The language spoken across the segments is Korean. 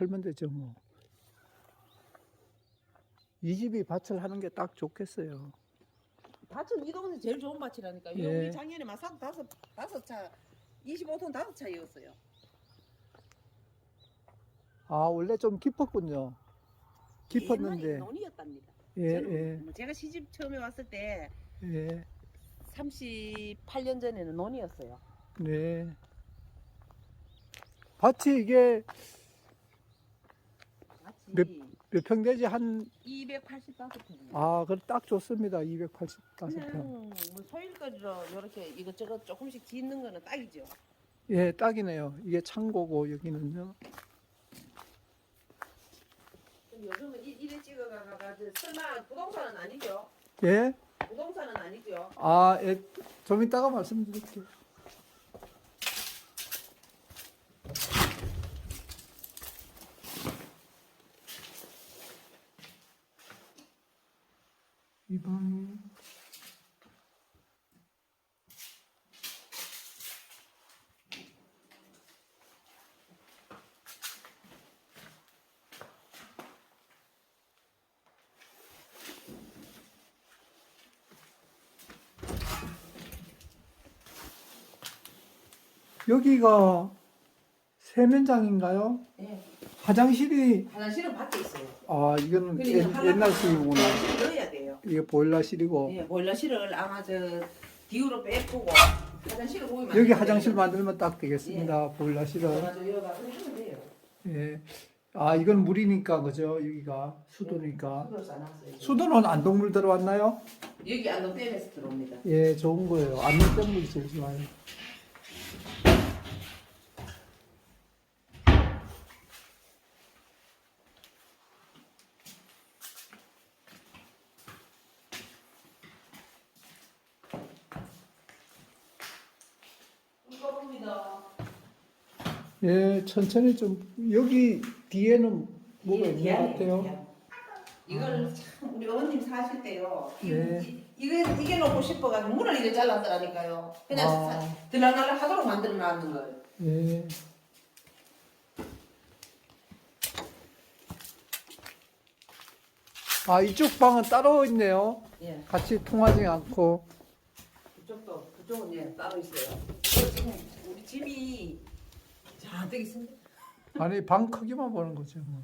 팔면 되죠 뭐. 이 집이 밭을 하는 게 딱 좋겠어요. 밭은 이 동네 제일 좋은 밭이라니까. 예. 우리 작년에 마산 다섯 다섯 차 25톤 다섯 차이었어요. 아 원래 좀 깊었군요. 깊었는데 옛날에 논이었답니다. 예 저는 예, 뭐 제가 시집 처음에 왔을 때 예, 38년 전에는 논이었어요. 네. 밭이 이게 몇- 평 되지 한 285평. 아, 그래 딱 좋습니다. 285평. 그냥 뭐 소일거리로 이렇게 이것저것 조금씩 짓는 거는 딱이죠. 예, 딱이네요. 이게 창고고 여기는요. 그럼 요즘은 이- 이래 찍어가가 설마 부동산은 아니죠? 예? 부동산은 아니죠? 아, 예, 좀 이따가 말씀드릴게요. 이 방이 여기가 세면장인가요? 예. 화장실이 화장실은 밖에 있어요. 아 이거는 옛, 하나- 옛날식이구나. 화장실 넣어야 돼요. 이게 보일러실이고 예, 보일러실을 아마 저 뒤로 빼고 화장실을 거기 여기 화장실. 만들면 딱 되겠습니다. 보일러실은 맞아, 여기가 그렇게 하면 돼요. 예. 아 이건 물이니까 그죠? 여기가 수도니까 싸놨어요. 수도는 안동물 들어왔나요? 여기 안동 댐에서 들어옵니다. 예, 좋은 거예요. 안동물이 제일 좋아요. 이거입니다. 예, 천천히 좀 여기 뒤에는 뭐가 있는 것 같아요. 이걸 참 우리 어머님 사실 때요. 이- 예. 이- 이게 이게 놓고 싶어가지고 문을 이렇게 잘랐더라니까요. 그냥 아. 사- 들락날락 하도록 만들어 놨는 걸. 예. 아 이쪽 방은 따로 있네요. 예. 같이 통하지 않고. 그쪽도 그쪽은 예 따로 있어요. 그 지금 우리 집이 잔뜩 있습니다. 아니 방 크기만 보는 거죠. 뭐.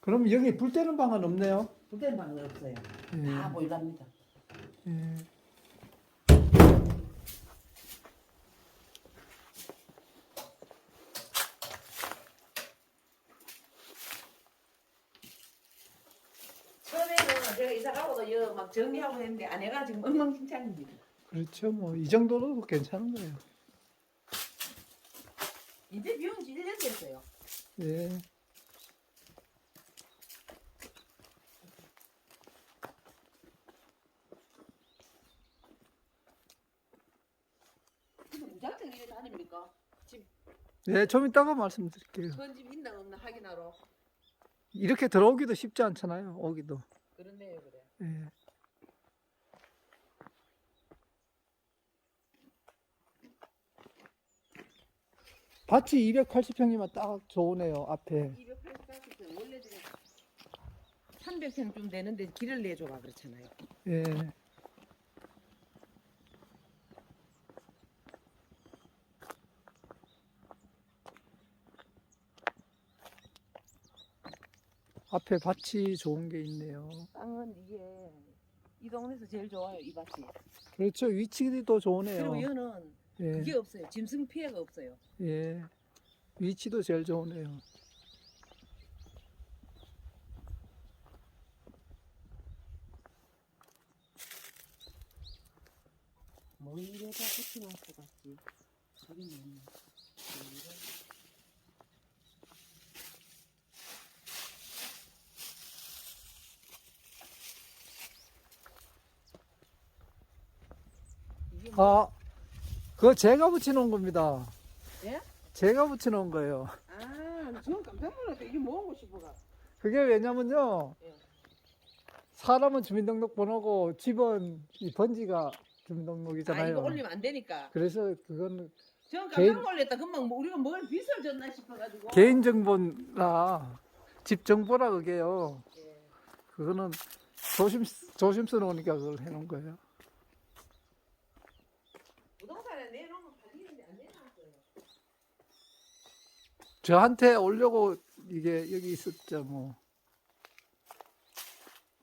그럼 여기 불 때는 방은 없네요. 부대는 방은 없어요. 예. 다 보일랍니다. 예. 처음에는 제가 이사 가고도 여막 정리하고 했는데 아내가 지금 엉망진창입니다. 그렇죠. 뭐 이 정도로 괜찮은 거예요. 이제 비온 지 1년 됐어요. 예. 지금 작정 일에 다닙니까? 집 예, 좀 이따가 말씀드릴게요. 그런 집 있나 없나 확인하러. 이렇게 들어오기도 쉽지 않잖아요. 오기도. 그런데요 그래. 예. 밭이 280평이면 딱 좋으네요. 앞에. 280cm 원래 지금 300cm 좀 되는데 길을 내줘봐 그렇잖아요. 예. 앞에 밭이 좋은 게 있네요. 땅은 이게 이 동네에서 제일 좋아요 이 밭이. 그렇죠. 위치도 좋으네요. 그리고 얘는 예. 그게 없어요. 짐승 피해가 없어요. 예. 위치도 제일 좋으네요. 뭐 이래다 붙여놨어 같지. 저기 있네. 이게 뭐, 아, 그거 제가 붙여놓은 겁니다. 예? 제가 붙여놓은 거예요. 아, 지금 깜짝 놀랐어요. 이게 뭐한 것이 뭐가? 그게 왜냐면요. 예. 사람은 주민등록번호고 집은 이 번지가 주민등록이잖아요. 아, 이거 올리면 안 되니까. 그래서 그건 전 깜짝 개인- 놀랐다. 금방 뭐 우리가 뭘 빚을 졌나 싶어가지고. 개인정보나 집정보라 그게요. 예. 그거는 조심 조심스러우니까 그걸 해놓은 거예요. 저한테 오려고 이게 여기 있었죠 뭐.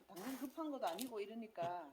아, 급한 것도 아니고 이러니까